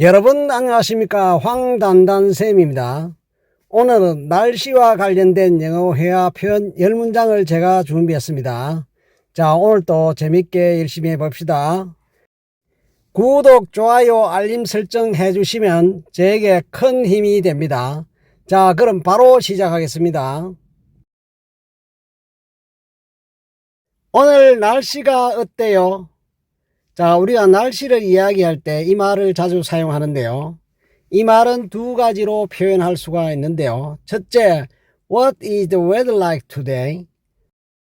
여러분 안녕하십니까 황단단쌤입니다. 오늘은 날씨와 관련된 영어 회화 표현 10문장을 제가 준비했습니다. 자 오늘도 재밌게 열심히 해봅시다. 구독, 좋아요, 알림 설정 해주시면 제게 큰 힘이 됩니다. 자 그럼 바로 시작하겠습니다. 오늘 날씨가 어때요? 자, 우리가 날씨를 이야기할 때 이 말을 자주 사용하는데요. 이 말은 두 가지로 표현할 수가 있는데요. 첫째, What is the weather like today?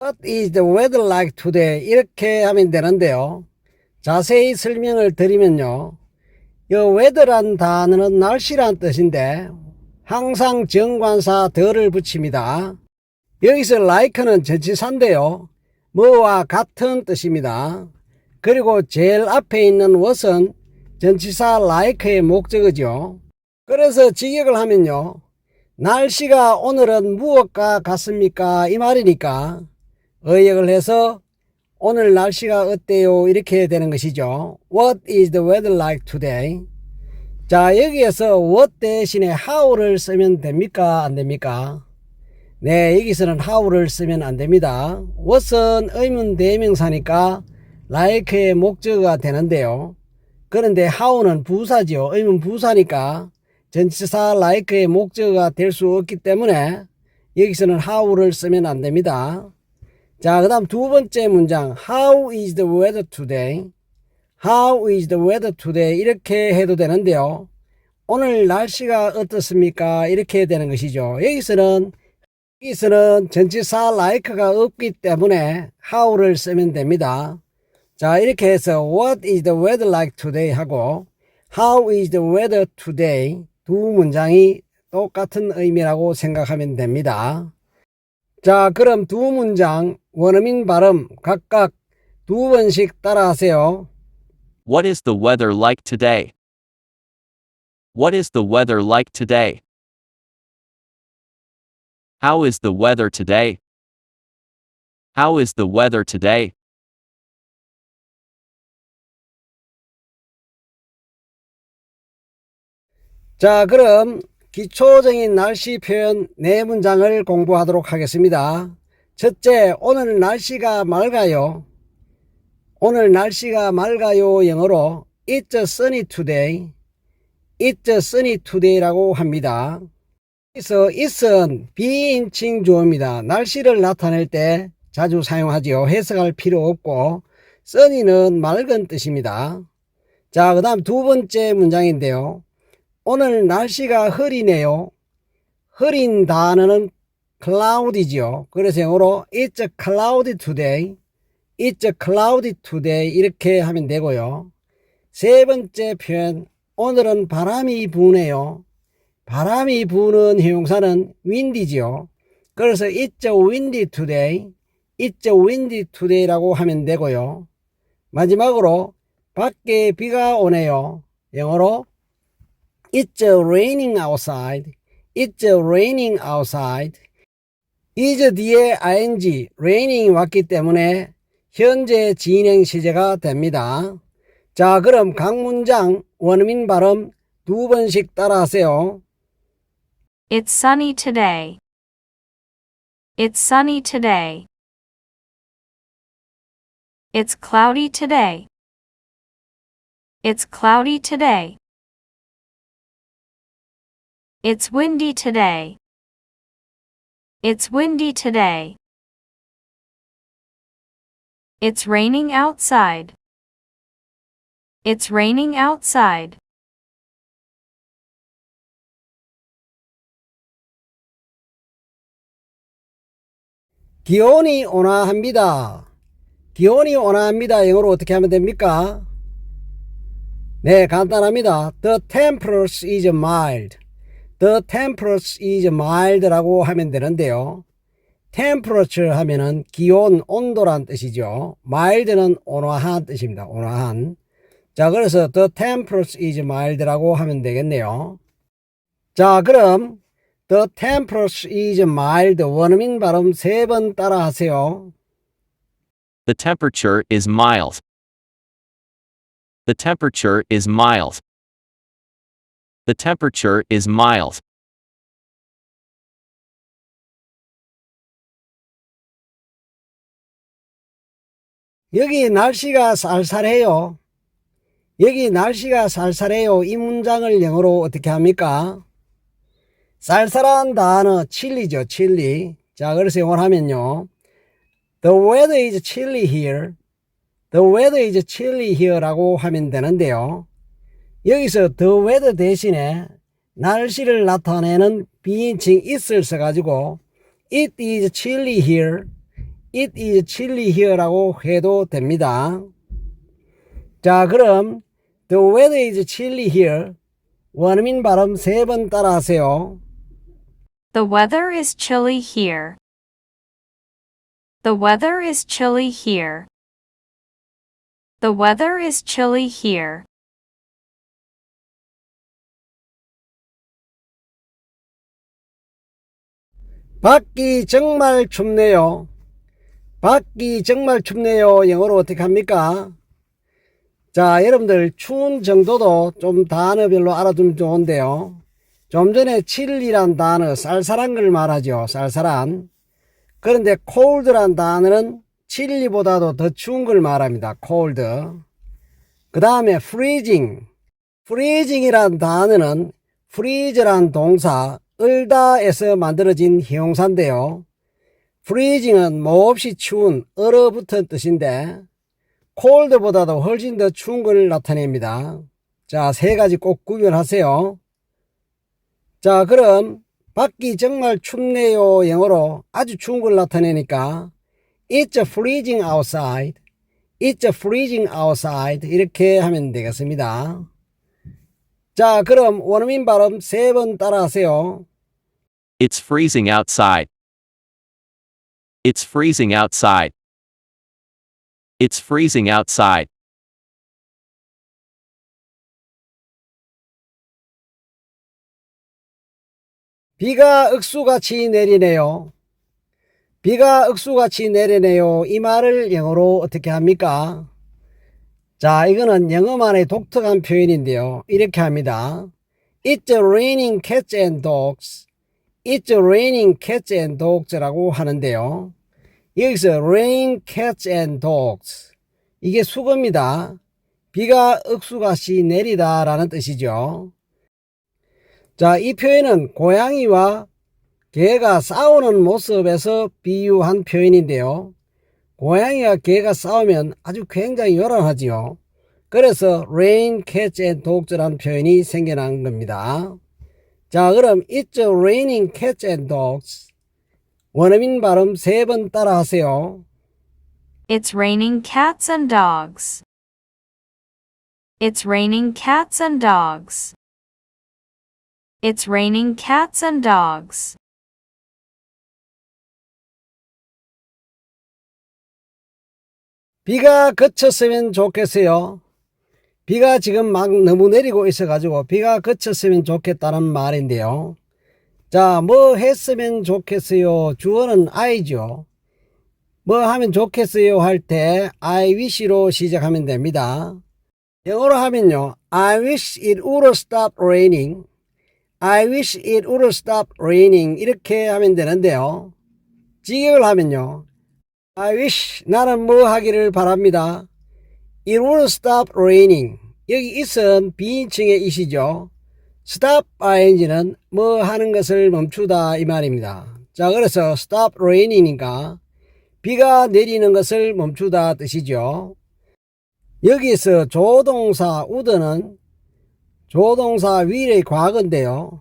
What is the weather like today? 이렇게 하면 되는데요. 자세히 설명을 드리면요. 이 weather란 단어는 날씨란 뜻인데 항상 정관사 더를 붙입니다. 여기서 like는 전치사인데요. 뭐와 같은 뜻입니다. 그리고 제일 앞에 있는 what은 전치사 like의 목적어죠. 그래서 직역을 하면요. 날씨가 오늘은 무엇과 같습니까? 이 말이니까 의역을 해서 오늘 날씨가 어때요? 이렇게 되는 것이죠. What is the weather like today? 자, 여기에서 what 대신에 how를 쓰면 됩니까? 안 됩니까? 네, 여기서는 how를 쓰면 안 됩니다. what은 의문 대명사니까 like의 목적어가 되는데요. 그런데 how는 부사지요. 의문 부사니까 전치사 like의 목적어가 될 수 없기 때문에 여기서는 how를 쓰면 안 됩니다. 자, 그 다음 두 번째 문장. How is the weather today? How is the weather today? 이렇게 해도 되는데요. 오늘 날씨가 어떻습니까? 이렇게 되는 것이죠. 여기서는 여기서는 전치사 like가 없기 때문에 how를 쓰면 됩니다. 자, 이렇게 해서 What is the weather like today? 하고 How is the weather today? 두 문장이 똑같은 의미라고 생각하면 됩니다. 자, 그럼 두 문장 원어민 발음 각각 두 번씩 따라하세요. What is the weather like today? What is the weather like today? How is the weather today? How is the weather today? 자, 그럼 기초적인 날씨 표현 네 문장을 공부하도록 하겠습니다. 첫째, 오늘 날씨가 맑아요. 오늘 날씨가 맑아요 영어로 It's sunny today. It's sunny today라고 합니다. 그래서 it은 비인칭 주어입니다. 날씨를 나타낼 때 자주 사용하지요. 해석할 필요 없고 sunny는 맑은 뜻입니다. 자, 그 다음 두 번째 문장인데요. 오늘 날씨가 흐리네요. 흐린 단어는 cloud이지요. 그래서 영어로 it's a cloudy today. It's a cloudy today 이렇게 하면 되고요. 세 번째 표현 오늘은 바람이 부네요. 바람이 부는 형용사는 wind이지요. 그래서 it's a windy today. It's a windy today라고 하면 되고요. 마지막으로 밖에 비가 오네요. 영어로 It's raining outside. It's raining outside. is 뒤에 ing, raining이 왔기 때문에 현재 진행 시제가 됩니다. 자, 그럼 각 문장 원어민 발음 두 번씩 따라하세요. It's sunny today. It's sunny today. It's cloudy today. It's cloudy today. It's windy today. It's windy today. It's raining outside. It's raining outside. 기온이 온화합니다. 기온이 온화합니다. 영어로 어떻게 하면 됩니까? 네, 간단합니다. The temperature is mild. The temperature is mild라고 하면 되는데요. temperature 하면은 기온, 온도란 뜻이죠. mild는 온화한 뜻입니다. 온화한. 자, 그래서 the temperature is mild라고 하면 되겠네요. 자, 그럼 the temperature is mild 원어민 발음 세 번 따라 하세요. The temperature is mild. The temperature is mild. The temperature is mild. 여기 날씨가 쌀쌀해요. 여기 날씨가 쌀쌀해요. 이 문장을 영어로 어떻게 합니까? 쌀쌀한 단어 칠리죠, 칠리. 자, 그래서 영어로 하면요. The weather is chilly here. The weather is chilly here라고 하면 되는데요. 여기서 the weather 대신에 날씨를 나타내는 비인칭 is를 써가지고 It is chilly here. It is chilly here라고 해도 됩니다. 자, 그럼 The weather is chilly here. 원어민 발음 세 번 따라 하세요. The weather is chilly here. The weather is chilly here. The weather is chilly here. 밖이 정말 춥네요. 밖이 정말 춥네요. 영어로 어떻게 합니까? 자, 여러분들 추운 정도도 좀 단어별로 알아두면 좋은데요. 좀 전에 칠리란 단어 쌀쌀한 걸 말하죠. 쌀쌀한. 그런데 cold란 단어는 칠리보다도 더 추운 걸 말합니다. cold. 그 다음에 freezing. freezing이란 단어는 freeze란 동사 을다에서 만들어진 형용사인데요. freezing은 몹시 추운 얼어붙은 뜻인데 cold보다도 훨씬 더 추운 걸 나타냅니다. 자, 세 가지 꼭 구별하세요. 자, 그럼 밖이 정말 춥네요. 영어로 아주 추운 걸 나타내니까 It's freezing outside. It's freezing outside. 이렇게 하면 되겠습니다. 자, 그럼 원어민 발음 세 번 따라하세요. It's freezing outside. It's freezing outside. It's freezing outside. 비가 억수같이 내리네요. 비가 억수같이 내리네요. 이 말을 영어로 어떻게 합니까? 자, 이거는 영어만의 독특한 표현인데요. 이렇게 합니다. It's raining cats and dogs. It's raining cats and dogs라고 하는데요. 여기서 rain cats and dogs. 이게 수거입니다. 비가 억수같이 내리다 라는 뜻이죠. 자, 이 표현은 고양이와 개가 싸우는 모습에서 비유한 표현인데요. 고양이와 개가 싸우면 아주 굉장히 요란하지요. 그래서 rain, cats and dogs라는 표현이 생겨난 겁니다. 자, 그럼 it's raining cats and dogs. 원어민 발음 세 번 따라 하세요. It's raining cats and dogs. It's raining cats and dogs. It's raining cats and dogs. 비가 그쳤으면 좋겠어요. 비가 지금 막 너무 내리고 있어가지고 비가 그쳤으면 좋겠다는 말인데요. 자, 뭐 했으면 좋겠어요. 주어는 I죠. 뭐 하면 좋겠어요 할 때 I wish로 시작하면 됩니다. 영어로 하면요. I wish it would stop raining. I wish it would stop raining. 이렇게 하면 되는데요. 직역을 하면요. I wish 나는 뭐 하기를 바랍니다. It would stop raining. 여기 it은 비인칭의 it이죠. stop ing는 뭐 하는 것을 멈추다 이 말입니다. 자, 그래서 stop raining이니까 비가 내리는 것을 멈추다 뜻이죠. 여기서 조동사 would는 조동사 will의 과거인데요.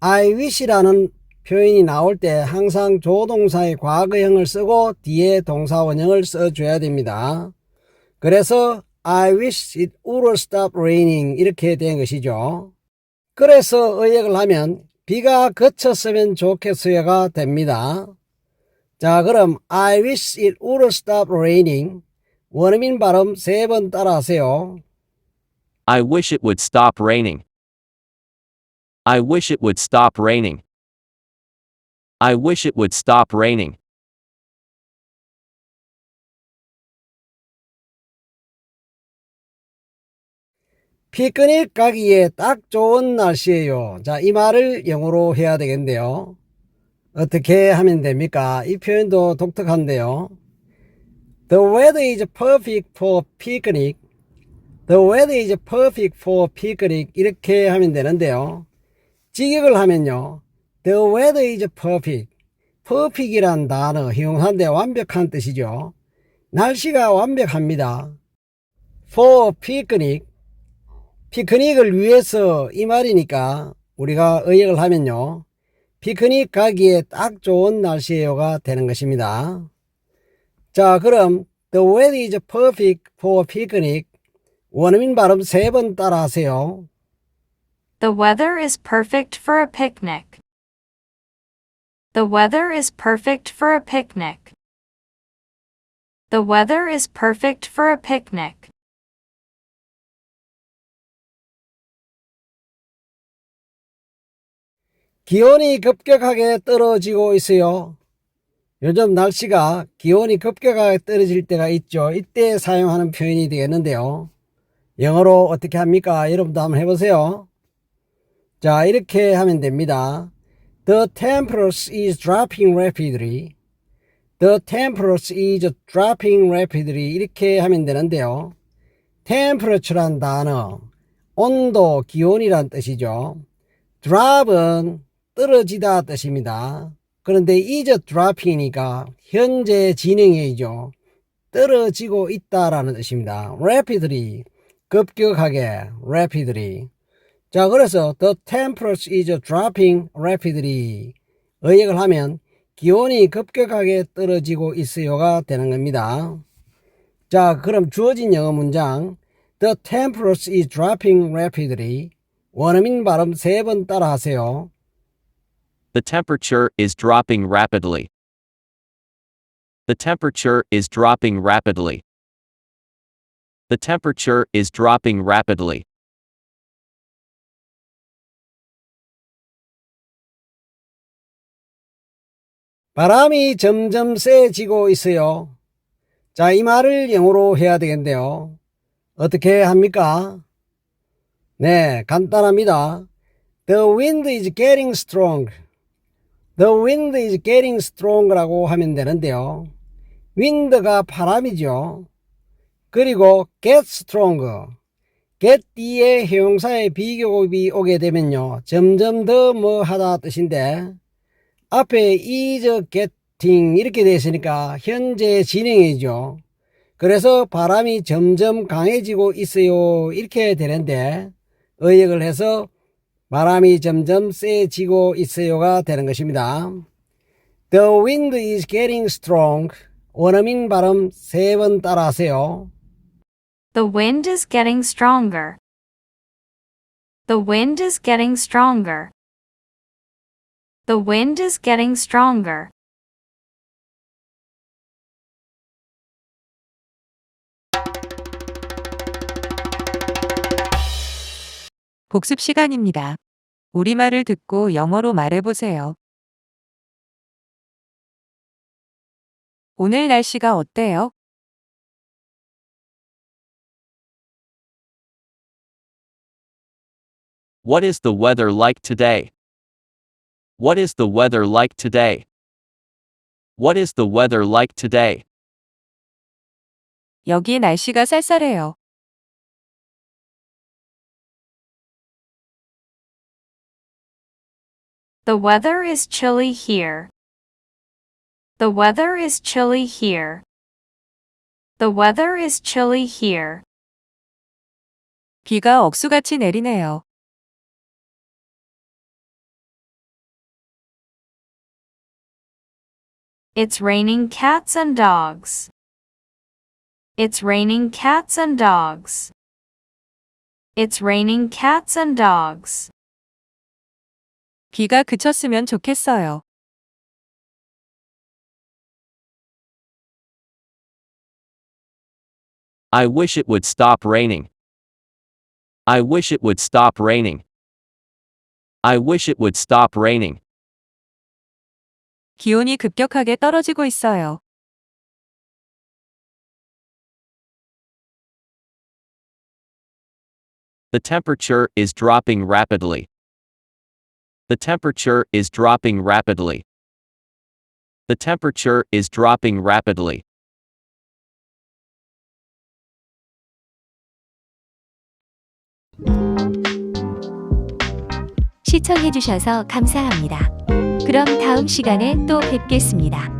I wish라는 표현이 나올 때 항상 조동사의 과거형을 쓰고 뒤에 동사 원형을 써줘야 됩니다. 그래서 I wish it would stop raining 이렇게 된 것이죠. 그래서 의역을 하면 비가 그쳤으면 좋겠어요가 됩니다. 자 그럼 I wish it would stop raining 원어민 발음 세 번 따라 하세요. I wish it would stop raining. I wish it would stop raining. I wish it would stop raining. 피크닉 가기에 딱 좋은 날씨예요. 자, 이 말을 영어로 해야 되겠는데요. 어떻게 하면 됩니까? 이 표현도 독특한데요. The weather is perfect for picnic. The weather is perfect for picnic. 이렇게 하면 되는데요. 직역을 하면요. The weather is perfect. perfect이란 단어 형용사인데 완벽한 뜻이죠. 날씨가 완벽합니다. For picnic. 피크닉을 위해서 이 말이니까 우리가 의역을 하면요. 피크닉 가기에 딱 좋은 날씨예요가 되는 것입니다. 자, 그럼 The weather is perfect for picnic. 원어민 발음 세 번 따라 하세요. The weather is perfect for a picnic. The weather is perfect for a picnic. The weather is perfect for a picnic. 기온이 급격하게 떨어지고 있어요. 요즘 날씨가 기온이 급격하게 떨어질 때가 있죠. 이때 사용하는 표현이 되겠는데요. 영어로 어떻게 합니까? 여러분도 한번 해보세요. 자, 이렇게 하면 됩니다. The temperature is dropping rapidly. The temperature is dropping rapidly. 이렇게 하면 되는데요. temperature란 단어, 온도, 기온이란 뜻이죠. drop은 떨어지다 뜻입니다. 그런데 is dropping이니까 현재 진행형이죠. 떨어지고 있다라는 뜻입니다. rapidly 급격하게 rapidly 자 그래서 the temperature is dropping rapidly 의역을 하면 기온이 급격하게 떨어지고 있어요가 되는 겁니다. 자 그럼 주어진 영어 문장 the temperature is dropping rapidly 원어민 발음 세 번 따라 하세요. The temperature is dropping rapidly. The temperature is dropping rapidly. The temperature is dropping rapidly. 바람이 점점 세지고 있어요. 자, 이 말을 영어로 해야 되겠는데요. 어떻게 합니까? 네, 간단합니다. The wind is getting strong. The wind is getting strong라고 하면 되는데요. wind가 바람이죠. 그리고 get stronger. get 뒤에 형용사의 비교급이 오게 되면요. 점점 더 뭐 하다 뜻인데 앞에 is getting 이렇게 되어 있으니까 현재 진행이죠. 그래서 바람이 점점 강해지고 있어요. 이렇게 되는데 의역을 해서 바람이 점점 세지고 있어요가 되는 것입니다. The wind is getting strong. 원어민 발음 세 번 따라 하세요. The wind is getting stronger. The wind is getting stronger. The wind is getting stronger. 복습 시간입니다. 우리말을 듣고 영어로 말해보세요. 오늘 날씨가 어때요? What is the weather like today? What is the weather like today? What is the weather like today? 여기 날씨가 쌀쌀해요. The weather is chilly here. The weather is chilly here. The weather is chilly here. 비가 억수같이 내리네요. It's raining cats and dogs. It's raining cats and dogs. It's raining cats and dogs. 비가 그쳤으면 좋겠어요. I wish it would stop raining. I wish it would stop raining. I wish it would stop raining. 기온이 급격하게 떨어지고 있어요. The temperature is dropping rapidly. The temperature is dropping rapidly. The temperature is dropping rapidly. 시청해주셔서 감사합니다. 그럼 다음 시간에 또 뵙겠습니다.